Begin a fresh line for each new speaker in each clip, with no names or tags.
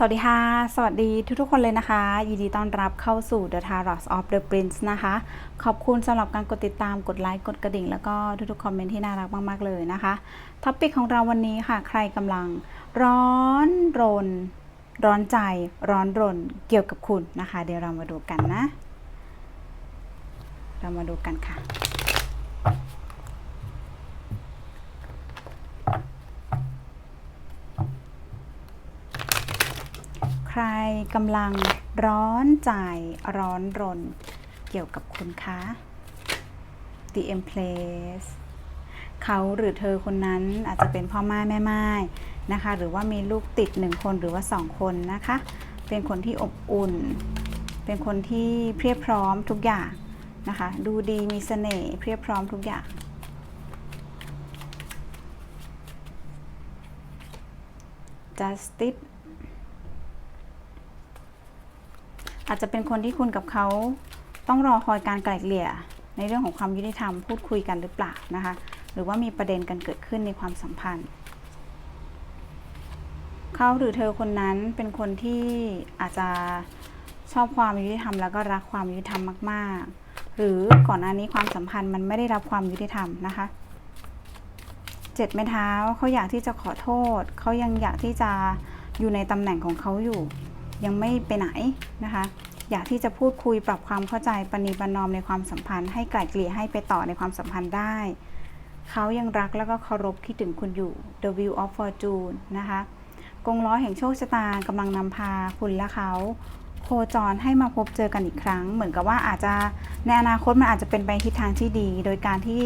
สวัสดีค่ะ สวัสดีทุกๆคนเลยนะคะ ยินดีต้อนรับเข้าสู่ The Tarot of the Prince นะคะ ขอบคุณสำหรับการกดติดตาม กดไลค์ กดกระดิ่ง แล้วก็ทุกๆคอมเมนต์ที่น่ารักมากๆเลยนะคะ ท็อปิกของเราวันนี้ค่ะ ใครกำลังร้อนรน ร้อนใจ ร้อนรน เกี่ยวกับคุณนะคะ เดี๋ยวเรามาดูกันนะ เรามาดูกันค่ะ รกำลังร้อนใจร้อนรน เกี่ยวกับคุณคะ The Empress เขาหรือเธอคนนั้นอาจจะเป็นพ่อไม้แม่ไม้นะคะ หรือว่ามีลูกติดหนึ่งคนหรือว่าสองคนนะคะ เป็นคนที่อบอุ่น เป็นคนที่เพียบพร้อมทุกอย่างนะคะ ดูดีมีเสน่ห์เพียบพร้อมทุกอย่าง justice อาจจะเป็นคนที่คุณกับเขาต้องรอคอยการไกล่เกลี่ยในเรื่องของความยุติธรรมพูดคุยกันหรือเปล่านะคะ หรือว่ามีประเด็นกันเกิดขึ้นในความสัมพันธ์เขาหรือเธอคนนั้นเป็นคนที่อาจจะชอบความยุติธรรมแล้วก็รักความยุติธรรมมาก ๆ หรือก่อนหน้านี้ความสัมพันธ์มันไม่ได้รับความยุติธรรมนะคะเจ็ดไม้เท้าเขาอยากที่จะขอโทษเขายังอยากที่จะอยู่ในตำแหน่งของเขาอยู่ ยังไม่ไปไหนนะคะ อยากที่จะพูดคุยปรับความเข้าใจปณีประนอมในความสัมพันธ์ให้ไกล่เกลี่ยให้ไปต่อในความสัมพันธ์ได้ เขายังรักแล้วก็เคารพคิดถึงคุณอยู่ The Wheel of Fortune นะคะกงล้อแห่งโชคชะตากำลังนำพาคุณและเขา โคจรให้มาพบเจอกันอีกครั้ง เหมือนกับว่าอาจจะในอนาคตมันอาจจะเป็นไปทิศทางที่ดี โดยการที่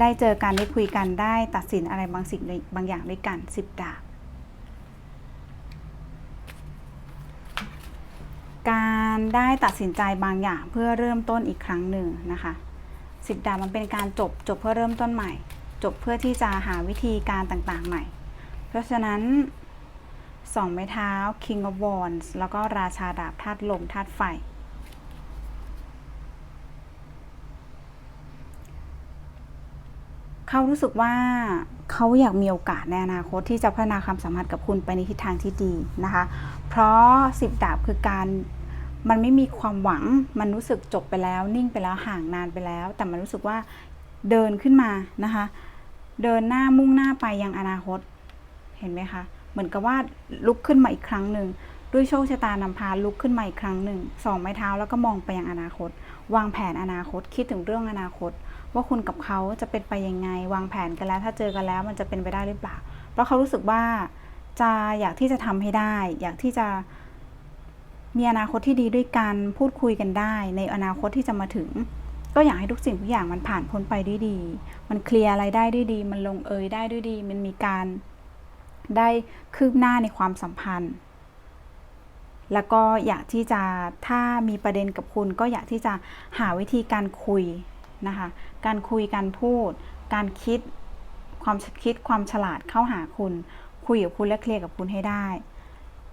ได้เจอกันได้คุยกันได้ตัดสินอะไรบางสิ่งบางอย่างด้วยกันสิบดาบ การได้ตัดสินใจบางอย่างเพื่อเริ่มต้นอีกครั้งหนึ่งนะคะสิบดาบมันเป็นการจบจบเพื่อเริ่มต้นใหม่ จบเพื่อที่จะหาวิธีการต่างๆใหม่ เพราะฉะนั้นสองไม้เท้า King of Wands แล้วก็ราชาดาบธาตุลมธาตุไฟ เขารู้สึกว่าเขาอยากมีโอกาสในอนาคตที่จะพัฒนาความสัมพันธ์กับคุณไปในทิศทางที่ดีนะคะ เพราะสิบดาบคือการ มันไม่มีความหวัง มันรู้สึกจบไปแล้ว นิ่งไปแล้วห่างนานไปแล้ว แต่มันรู้สึกว่าเดินขึ้นมานะคะ เดินหน้ามุ่งหน้าไปยังอนาคต เห็นไหมคะ เหมือนกับว่าลุกขึ้นมาอีกครั้งหนึ่งด้วยโชคชะตานำพาลุกขึ้นมาอีกครั้งหนึ่งสองไม้เท้าแล้วก็มองไปยังอนาคต วางแผนอนาคตคิดถึงเรื่องอนาคต ว่าคุณกับเขาจะเป็นไปยังไง วางแผนกันแล้ว ถ้าเจอกันแล้วมันจะเป็นไปได้หรือเปล่า เพราะเขารู้สึกว่าจะอยากที่จะทำให้ได้ อยากที่จะ มีอนาคตที่ดีด้วยกันพูดคุยกันได้ ในอนาคตที่จะมาถึง ก็อยากให้ทุกสิ่งทุกอย่างมันผ่านพ้นไปด้วยดี มันเคลียร์อะไรได้ด้วยดี มันลงเอยได้ด้วยดี มันมีการได้คืบหน้าในความสัมพันธ์ แล้วก็อยากที่จะถ้ามีประเด็นกับคุณก็อยากที่จะหาวิธีการคุยนะคะ การคุยการพูด การคิดความคิดความฉลาดเข้าหาคุณ คุยกับคุณและเคลียร์กับคุณให้ได้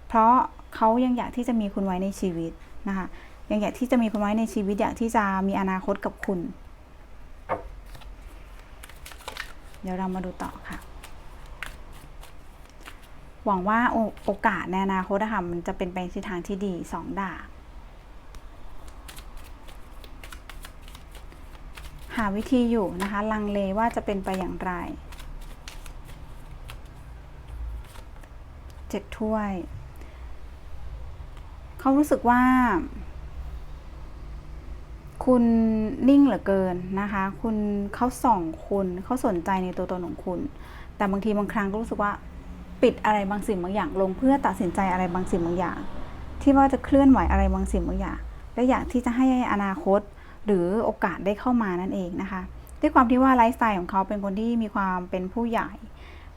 เพราะ เขายังอยากที่จะมีคุณไว้ในชีวิตนะคะยังอยากที่จะมีคุณไว้ในชีวิตอยากที่จะมีอนาคตกับคุณ เดี๋ยวเรามาดูต่อค่ะ หวังว่าโอโอกาสในอนาคตนะคะมันจะเป็นไปในทิศทางที่ดีสองดาบหาวิธีอยู่นะคะ ลังเลว่าจะเป็นไปอย่างไรเจ็ดถ้วย เขารู้สึกว่า คุณนิ่งเหลือเกินนะคะ คุณเขาส่องคุณเขาสนใจในตัวตนของคุณ แต่บางทีบางครั้งก็รู้สึกว่าปิดอะไรบางสิ่งบางอย่างลงเพื่อตัดสินใจอะไรบางสิ่งบางอย่าง ที่ว่าจะเคลื่อนไหวอะไรบางสิ่งบางอย่าง และอยากที่จะให้อนาคตหรือโอกาสได้เข้ามานั่นเองนะคะ ด้วยความที่ว่าไลฟ์สไตล์ของเขาเป็นคนที่มีความเป็นผู้ใหญ่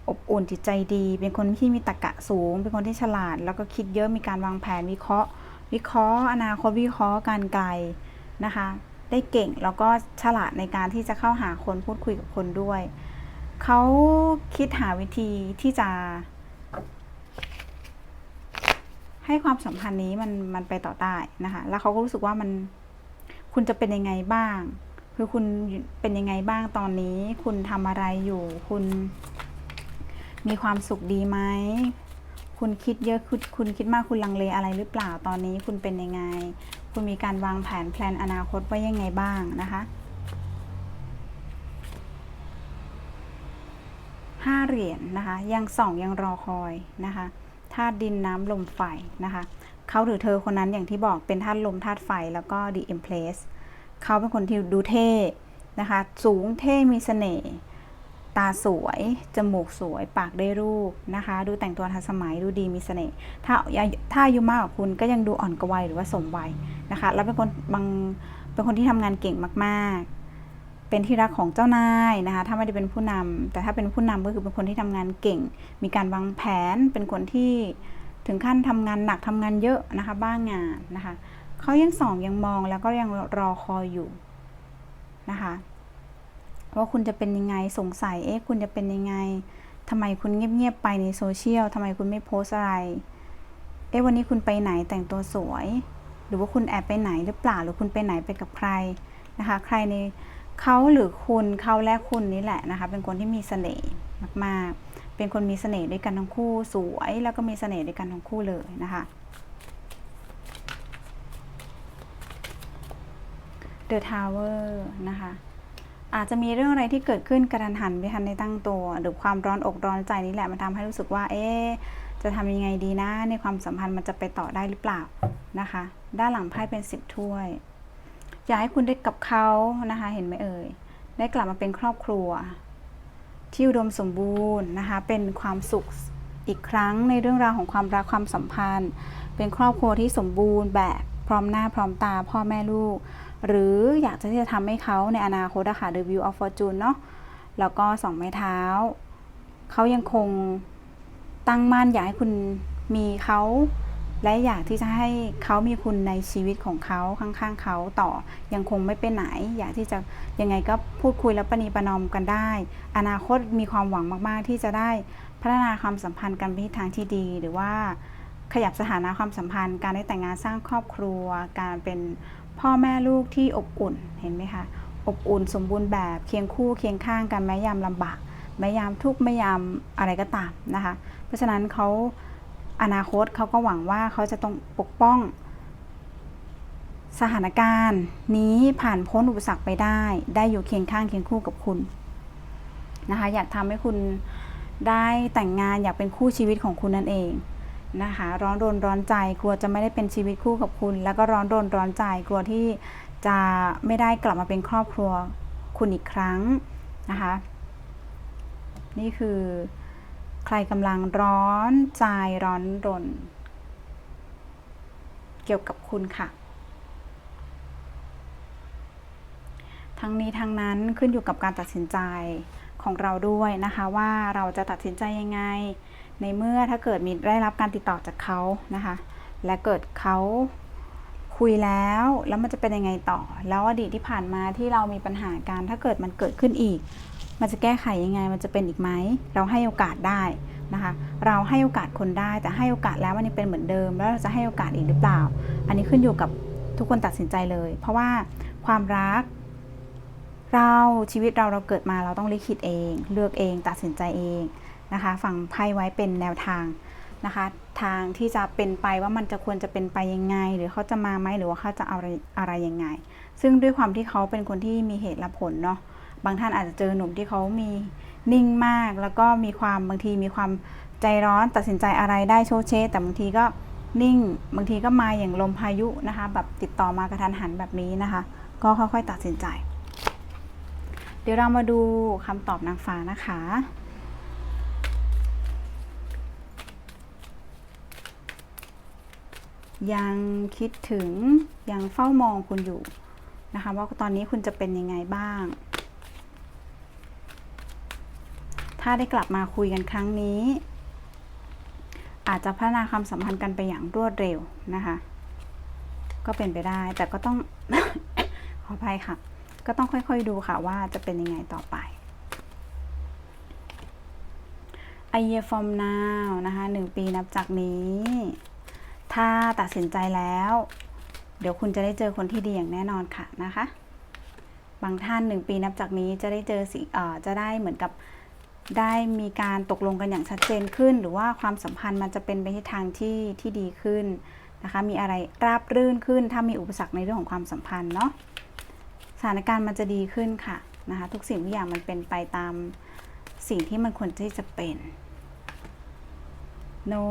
อบอุ่นจิตใจดี เป็นคนที่มีตรรกะสูง เป็นคนที่ฉลาด แล้วก็คิดเยอะมีการวางแผนวิเคราะห์ วิเคราะห์ อนาคตวิเคราะห์การไกลนะคะ ได้เก่งแล้วก็ฉลาดในการที่จะเข้าหาคนพูดคุยกับคนด้วย เขาคิดหาวิธีที่จะ ให้ความสัมพันธ์นี้มันมันไปต่อได้นะคะ แล้วเขาก็รู้สึกว่ามันคุณจะเป็นยังไงบ้าง คือคุณเป็นยังไงบ้างตอนนี้ คุณทำอะไรอยู่ คุณมีความสุขดีไหม คุณคิดเยอะคุณคุณคิดมากคุณลังเลอะไรหรือเปล่าตอนนี้คุณเป็นยังไง คุณมีการวางแผนแพลนอนาคตไว้ยังไงบ้างนะคะห้าเหรียญนะคะ ยังส่องยังรอคอยนะคะธาตุดินน้ำลมไฟนะคะเขาหรือเธอคนนั้นอย่างที่บอกเป็นธาตุลมธาตุไฟแล้วก็ the empress เขาเป็นคนที่ดูเท่นะคะ สูงเท่มีเสน่ห์ ตาสวย จมูกสวย ปากได้รูปนะคะ ดูแต่งตัวทันสมัย ดูดีมีเสน่ห์ ถ้าถ้าอายุมากกว่าคุณก็ยังดูอ่อนกว่าวัยหรือว่าสมวัยนะคะ แล้วเป็นคนบางเป็นคนที่ทำงานเก่งมากๆ เป็นที่รักของเจ้านายนะคะ ถ้าไม่ได้เป็นผู้นำแต่ถ้าเป็นผู้นำก็คือเป็นคนที่ทำงานเก่ง มีการวางแผน เป็นคนที่ถึงขั้นทำงานหนักทำงานเยอะนะคะ บ้างงานนะคะ เขายังส่องยังมองแล้วก็ยังรอคอยอยู่นะคะ ว่าคุณจะเป็นยังไงสงสัยเอ๊ะคุณจะเป็นยังไงทำไมคุณเงียบๆไปในโซเชียลทำไมคุณไม่โพสอะไร เอ๊ะวันนี้คุณไปไหนแต่งตัวสวย หรือว่าคุณแอบไปไหนหรือเปล่าหรือคุณไปไหนไปกับใครนะคะ ใครในเขาหรือคุณเขาและคุณนี่แหละนะคะ เป็นคนที่มีเสน่ห์มากๆ เป็นคนมีเสน่ห์ด้วยกันทั้งคู่สวย แล้วก็มีเสน่ห์ด้วยกันทั้งคู่เลยนะคะ The Tower นะคะ อาจจะมีเรื่องอะไรที่เกิดขึ้นกระทันหันไม่ทันในตั้งตัว หรือความร้อนอกร้อนใจนี่แหละมันทำให้รู้สึกว่า เอ๊จะทำยังไงดีนะ ในความสัมพันธ์มันจะไปต่อได้หรือเปล่านะคะ ด้านหลังไพ่เป็นสิบถ้วย อยากให้คุณได้กับเขานะคะ เห็นไหมเอ่ย ได้กลับมาเป็นครอบครัว ที่อุดมสมบูรณ์นะคะ เป็นความสุขอีกครั้งในเรื่องราวของความรักความสัมพันธ์ เป็นครอบครัวที่สมบูรณ์แบบพร้อมหน้าพร้อมตาพ่อแม่ลูก หรืออยากจะที่จะทำให้เขาในอนาคตอะค่ะ The View of Fortune เนาะแล้วก็สองไม้เท้า เขายังคงตั้งมั่นอยากให้คุณมีเขาและอยากที่จะให้เขามีคุณในชีวิตของเขาข้างๆเขาต่อยังคงไม่ไปไหน อยากที่จะยังไงก็พูดคุยและประนีประนอมกันได้ อนาคตมีความหวังมากๆ ที่จะได้พัฒนาความสัมพันธ์กันไปทางที่ดี หรือว่าขยับสถานะความสัมพันธ์ การได้แต่งงานสร้างครอบครัว การเป็น พ่อแม่ลูกที่อบอุ่นเห็นไหมคะอบอุ่นสมบูรณ์แบบเคียงคู่เคียงข้างกันแม้ยามลำบากแม้ยามทุกข์แม้ยามอะไรก็ตามนะคะ เพราะฉะนั้นเขาอนาคตเขาก็หวังว่าเขาจะต้องปกป้อง สถานการณ์นี้ผ่านพ้นอุปสรรคไปได้ ได้อยู่เคียงข้างเคียงคู่กับคุณนะคะ อยากทำให้คุณได้แต่งงานอยากเป็นคู่ชีวิตของคุณนั่นเอง นะคะ ร้อนรนร้อนใจกลัวจะไม่ได้เป็นชีวิตคู่กับคุณ แล้วก็ร้อนรนร้อนใจกลัวที่จะไม่ได้กลับมาเป็นครอบครัวคุณอีกครั้งนะคะ นี่คือใครกำลังร้อนใจร้อนรน เกี่ยวกับคุณค่ะ ทั้งนี้ทั้งนั้นขึ้นอยู่กับการตัดสินใจของเราด้วยนะคะ ว่าเราจะตัดสินใจยังไง ในเมื่อถ้าเกิดมีได้รับการติดต่อจากเขานะคะ และเกิดเขาคุยแล้วแล้วมันจะเป็นยังไงต่อ แล้วอดีตที่ผ่านมาที่เรามีปัญหาการถ้าเกิดมันเกิดขึ้นอีก มันจะแก้ไขยังไงมันจะเป็นอีกไหมเราให้โอกาสได้นะคะ เราให้โอกาสคนได้แต่ให้โอกาสแล้วมันยังเป็นเหมือนเดิม แล้วเราจะให้โอกาสอีกหรือเปล่า อันนี้ขึ้นอยู่กับทุกคนตัดสินใจเลย เพราะว่าความรัก เราชีวิตเราเราเกิดมาเราต้องลิขิตเอง เลือกเองตัดสินใจเอง นะคะฟังไพ่ไว้เป็นแนวทางนะคะ ทางที่จะเป็นไปว่ามันจะควรจะเป็นไปยังไง หรือเขาจะมาไหมหรือว่าเขาจะเอาอะไรอะไรยังไง ซึ่งด้วยความที่เขาเป็นคนที่มีเหตุและผลเนาะบางท่านอาจจะเจอหนุ่มที่เขามีนิ่งมาก แล้วก็มีความบางทีมีความใจร้อนตัดสินใจอะไรได้โชเชแต่บางทีก็นิ่ง บางทีก็มาอย่างลมพายุนะคะ แบบติดต่อมากระทันหันแบบนี้นะคะ ก็ค่อยๆตัดสินใจ เดี๋ยวเรามาดูคำตอบนางฟ้านะคะ ยังคิดถึงยังเฝ้ามองคุณอยู่นะคะว่าตอนนี้คุณจะเป็นยังไงบ้าง ถ้าได้กลับมาคุยกันครั้งนี้ อาจจะพัฒนาความสัมพันธ์กันไปอย่างรวดเร็วนะคะ ก็เป็นไปได้แต่ก็ต้อง ขออภัยค่ะ ก็ต้องค่อยๆดูค่ะว่าจะเป็นยังไงต่อไป A year from now นะคะหนึ่งปีนับจากนี้ ถ้าตัดสินใจแล้ว เดี๋ยวคุณจะได้เจอคนที่ดีอย่างแน่นอนค่ะนะคะ บางท่านหนึ่งปีนับจากนี้จะได้เจอสิเอ่อจะได้เหมือนกับได้มีการตกลงกันอย่างชัดเจนขึ้น หรือว่าความสัมพันธ์มันจะเป็นไปในทางที่ที่ดีขึ้นนะคะ มีอะไรราบรื่นขึ้น ถ้ามีอุปสรรคในเรื่องของความสัมพันธ์เนาะสถานการณ์มันจะดีขึ้นค่ะนะคะ ทุกสิ่งทุกอย่างมันเป็นไปตามสิ่งที่มันควรที่จะเป็น no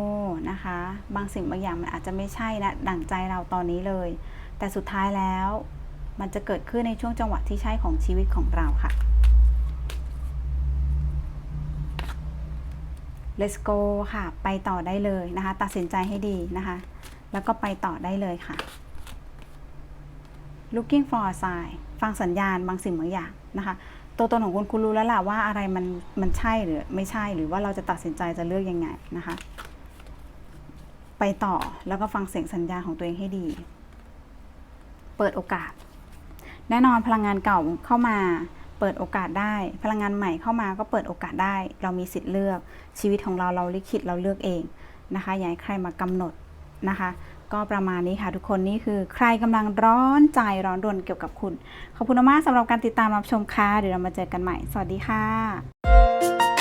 นะคะ บางสิ่งบางอย่างมันอาจจะไม่ใช่นะดั่งใจเราตอนนี้เลย แต่สุดท้ายแล้ว มันจะเกิดขึ้นในช่วงจังหวะที่ใช่ของชีวิตของเราค่ะ let's go ค่ะ ไปต่อได้เลยนะคะ ตัดสินใจให้ดีนะคะ แล้วก็ไปต่อได้เลยค่ะ looking for a sign ฟังสัญญาณบางสิ่งบางอย่างนะคะ ตัวตนของคุณคุณรู้แล้วล่ะว่าอะไรมันมันใช่หรือไม่ใช่หรือว่าเราจะตัดสินใจจะเลือกยังไงนะคะ ไปต่อแล้วก็ฟังเสียงสัญญาของตัวเองให้ดี เปิดโอกาส แน่นอนพลังงานเก่าเข้ามาเปิดโอกาสได้ พลังงานใหม่เข้ามาก็เปิดโอกาสได้ เรามีสิทธิ์เลือกชีวิตของเราเราลิขิตเราเลือกเองนะคะอย่าให้ใครมากำหนดนะคะ ก็ประมาณนี้ค่ะทุกคนนี่คือใครกำลังร้อนใจร้อนรนเกี่ยวกับคุณ ขอบคุณมากสำหรับการติดตามรับชมค่ะเดี๋ยวเรามาเจอกันใหม่ สวัสดีค่ะ